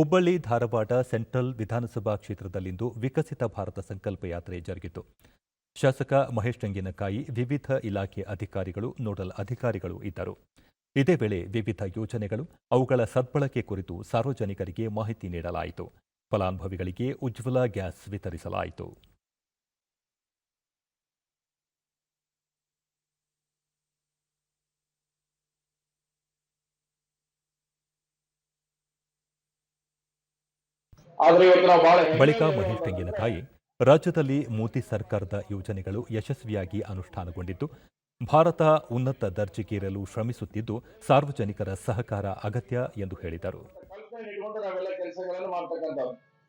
Hubballi Dharwad central ವಿಧಾನಸಭಾ ಕ್ಷೇತ್ರದಲ್ಲಿಂದು ವಿಕಸಿತ ಭಾರತ ಸಂಕಲ್ಪ ಯಾತ್ರೆ ಜರುಗಿತು. ಶಾಸಕ ಮಹೇಶ್ ತೆಂಗಿನಕಾಯಿ, ವಿವಿಧ ಇಲಾಖೆ ಅಧಿಕಾರಿಗಳು, ನೋಡಲ್ ಅಧಿಕಾರಿಗಳು ಇದ್ದರು. ಇದೇ ವೇಳೆ ವಿವಿಧ ಯೋಜನೆಗಳು, ಅವುಗಳ ಸದ್ಬಳಕೆ ಕುರಿತು ಸಾರ್ವಜನಿಕರಿಗೆ ಮಾಹಿತಿ ನೀಡಲಾಯಿತು. ಫಲಾನುಭವಿಗಳಿಗೆ ಉಜ್ವಲ ಗ್ಯಾಸ್ ವಿತರಿಸಲಾಯಿತು. ಬಳಿಕ ಮಹೇಶ್ ತೆಂಗಿನಕಾಯಿ ರಾಜ್ಯದಲ್ಲಿ ಮೋದಿ ಸರ್ಕಾರದ ಯೋಜನೆಗಳು ಯಶಸ್ವಿಯಾಗಿ ಅನುಷ್ಠಾನಗೊಂಡಿದ್ದು ಭಾರತ ಉನ್ನತ ದರ್ಜೆಗೇರಲು ಶ್ರಮಿಸುತ್ತಿದ್ದು ಸಾರ್ವಜನಿಕರ ಸಹಕಾರ ಅಗತ್ಯ ಎಂದು ಹೇಳಿದರು.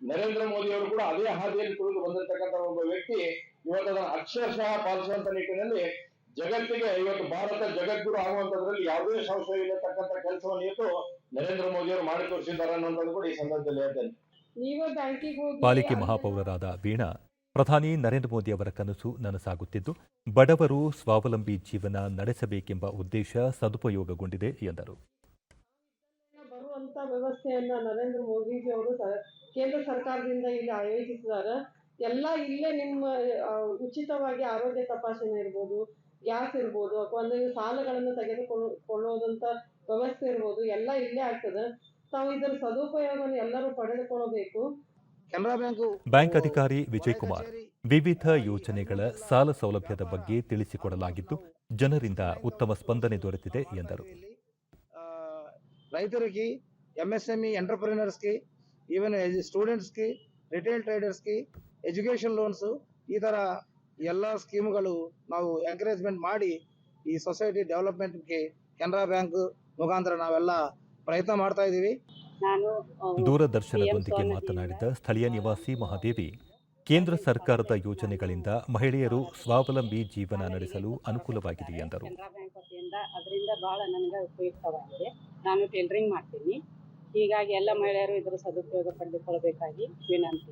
ನರೇಂದ್ರ ಮೋದಿ ಅವರು ಕೂಡ ಅದೇ ಹಾದಿಯಲ್ಲಿ ತುಳಿದು ಬಂದಿರತಕ್ಕಂಥ ಒಬ್ಬ ವ್ಯಕ್ತಿ ಇವತ್ತು ಅದನ್ನು ಅಕ್ಷರಶಃ ಪಾಲಿಸುವಂತ ನಿಟ್ಟಿನಲ್ಲಿ ಜಗತ್ತಿಗೆ ಇವತ್ತು ಭಾರತ ಜಗದ್ಗುರು ಆಗುವಂತದ್ರಲ್ಲಿ ಯಾವುದೇ ಸಂಶಯ ಇಲ್ಲತಕ್ಕಂತ ಕೆಲಸವನ್ನು ಇಟ್ಟು ನರೇಂದ್ರ ಮೋದಿ ಅವರು ಮಾಡಿ ತೋರಿಸಿದ್ದಾರೆ ಅನ್ನೋದು ಕೂಡ ಈ ಸಂದರ್ಭದಲ್ಲಿ ಹೇಳ್ತೇನೆ. ಪಾಲಿಕೆ ಮಹಾಪೌರರಾದ ವೀಣಾ ಪ್ರಧಾನಿ ನರೇಂದ್ರ ಮೋದಿ ಅವರ ಕನಸು ನನಸಾಗುತ್ತಿದ್ದು ಬಡವರು ಸ್ವಾವಲಂಬಿ ಜೀವನ ನಡೆಸಬೇಕೆಂಬ ಉದ್ದೇಶ ಸದುಪಯೋಗಗೊಂಡಿದೆ ಎಂದರು. ಬರುವಂತ ವ್ಯವಸ್ಥೆಯನ್ನ ನರೇಂದ್ರ ಮೋದಿಜಿ ಅವರು ಕೇಂದ್ರ ಸರ್ಕಾರದಿಂದ ಇಲ್ಲಿ ಆಯೋಜಿಸಿದ್ದಾರೆ. ಎಲ್ಲ ಇಲ್ಲೇ ನಿಮ್ಮ ಉಚಿತವಾಗಿ ಆರೋಗ್ಯ ತಪಾಸಣೆ ಇರ್ಬೋದು ಗ್ಯಾಸ್ ಇರ್ಬೋದು ಅಥವಾ ನೀವು ಸಾಲಗಳನ್ನು ತೆಗೆದುಕೊಳ್ಳೋದಂತ ಕೊಳ್ಳೋದಂತ ವ್ಯವಸ್ಥೆ ಇರ್ಬೋದು ಎಲ್ಲ ಇಲ್ಲೇ ಆಗ್ತದೆ. ತಾವು ಇದರ ಸದುಪಯೋಗವನ್ನು ಎಲ್ಲರೂ ಪಡೆದುಕೊಳ್ಳಬೇಕು ಕೆನರಾ ಬ್ಯಾಂಕು ಬ್ಯಾಂಕ್ ಅಧಿಕಾರಿ ವಿಜಯ್ ಕುಮಾರ್ ವಿವಿಧ ಯೋಜನೆಗಳ ಸಾಲ ಸೌಲಭ್ಯದ ಬಗ್ಗೆ ತಿಳಿಸಿಕೊಡಲಾಗಿದ್ದು ಜನರಿಂದ ಉತ್ತಮ ಸ್ಪಂದನೆ ದೊರೆತಿದೆ ಎಂದರು ఆ, రైతులకి ఎంఎస్ఎంఈ ఎంటర్ప్రినర్స్కి ఈవెన్ ಸ್ಟೂಡೆಂಟ್ಸ್ಗೆ ರಿಟೇಲ್ ಟ್ರೇಡರ್ಸ್ಗೆ ಎಜುಕೇಷನ್ ಲೋನ್ಸ್ ಈ ಥರ ಎಲ್ಲ ಸ್ಕೀಮ್ಗಳು ನಾವು ಎಂಕರೇಜ್ಮೆಂಟ್ ಮಾಡಿ ಈ ಸೊಸೈಟಿ ಡೆವಲಪ್ಮೆಂಟ್ಗೆ ಕೆನರಾ ಬ್ಯಾಂಕ್ ಮುಖಾಂತರ ನಾವೆಲ್ಲ ಪ್ರಯತ್ನ ಮಾಡ್ತಾ ಇದ್ದೀವಿ. ದೂರದರ್ಶನದೊಂದಿಗೆ ಮಾತನಾಡಿದ ಸ್ಥಳೀಯ ನಿವಾಸಿ ಮಹಾದೇವಿ ಕೇಂದ್ರ ಸರ್ಕಾರದ ಯೋಜನೆಗಳಿಂದ ಮಹಿಳೆಯರು ಸ್ವಾವಲಂಬಿ ಜೀವನ ನಡೆಸಲು ಅನುಕೂಲವಾಗಿದೆ ಎಂದರು. ಅದರಿಂದ ಬಹಳ ನನಗೆ ಉಪಯುಕ್ತವಾಗಿದೆ. ನಾನು ಟೈಲರಿಂಗ್ ಮಾಡ್ತೀನಿ. ಹೀಗಾಗಿ ಎಲ್ಲ ಮಹಿಳೆಯರು ಇದರ ಸದುಪಯೋಗ ಪಡೆದುಕೊಳ್ಳಬೇಕಾಗಿ ವಿನಂತಿ.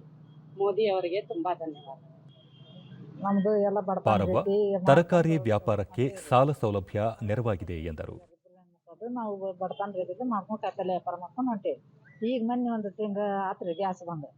ಮೋದಿ ಅವರಿಗೆ ತುಂಬಾ ಧನ್ಯವಾದ. ನಮ್ದು ಎಲ್ಲ ಪಾರವ್ವ, ತರಕಾರಿ ವ್ಯಾಪಾರಕ್ಕೆ ಸಾಲ ಸೌಲಭ್ಯ ನೆರವಾಗಿದೆ ಎಂದರು. ಅದು ನಾವು ಬಡತನ ರೇಖೆಗೆ ಮಾಡ್ಕೊಂಡು ಕಾಯಿಪಲ್ಲೆ ವ್ಯಾಪಾರ ಮಾಡ್ಕೊಂಡು ಹೊಂಟೇವಿ. ಈಗ ಮೊನ್ನೆ ಒಂದು ತಿಂಗಳ ಆತ್ರಿ ಗ್ಯಾಸ್ ಬಂದು.